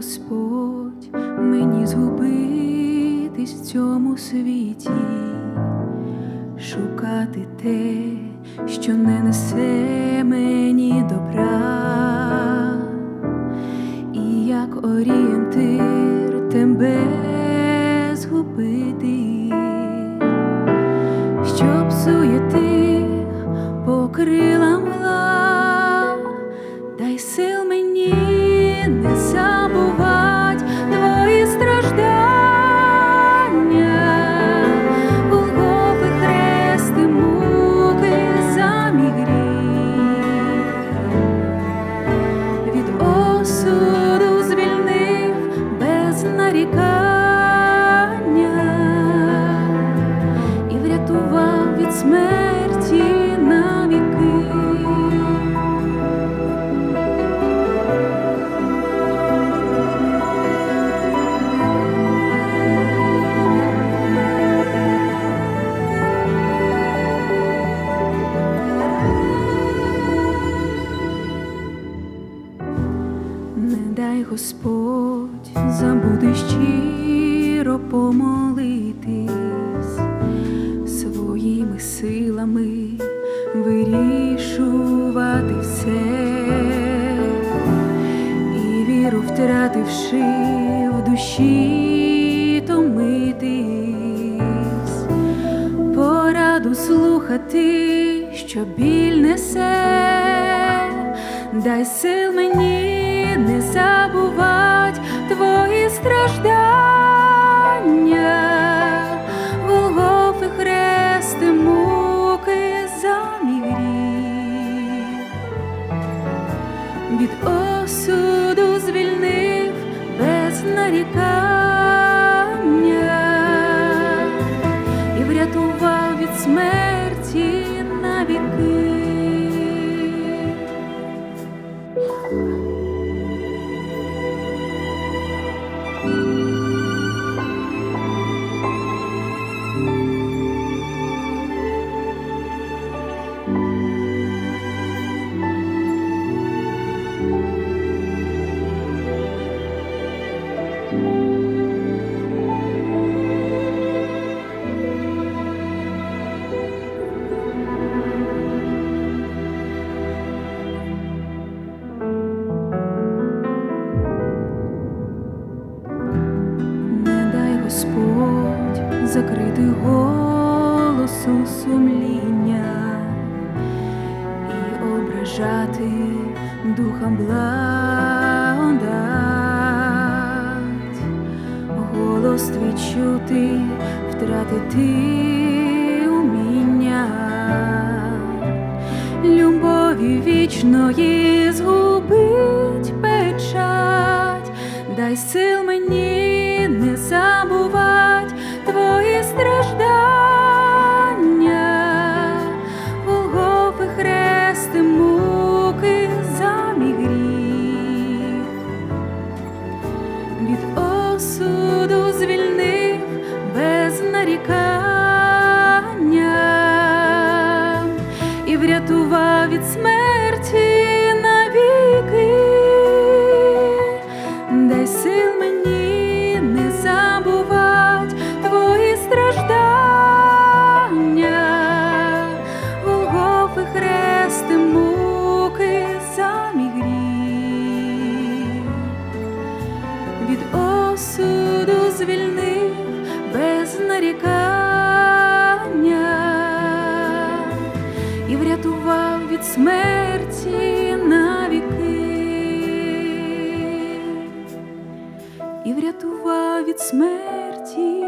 Господь мені згубитись в цьому світі, шукати те, що не несе мені добра, і як орієнтир Не дай Господь забути щиро помолитись. Своїми силами вирішувати все, і віру втративши в душі томитись, пораду слухати, що біль несе, дай сил мені забувать твої страждання, Голгофи, хрести муки за мій гріх. Від осуду звільнив без нарікання Господь закрити голосу сумління і ображати духом благодать, голос твій чути, втратити уміння, любові вічної згубить печать, дай сил осуду звільнив осуду звільнив без нарікання. І врятував від смерті навіки, і врятував від смерті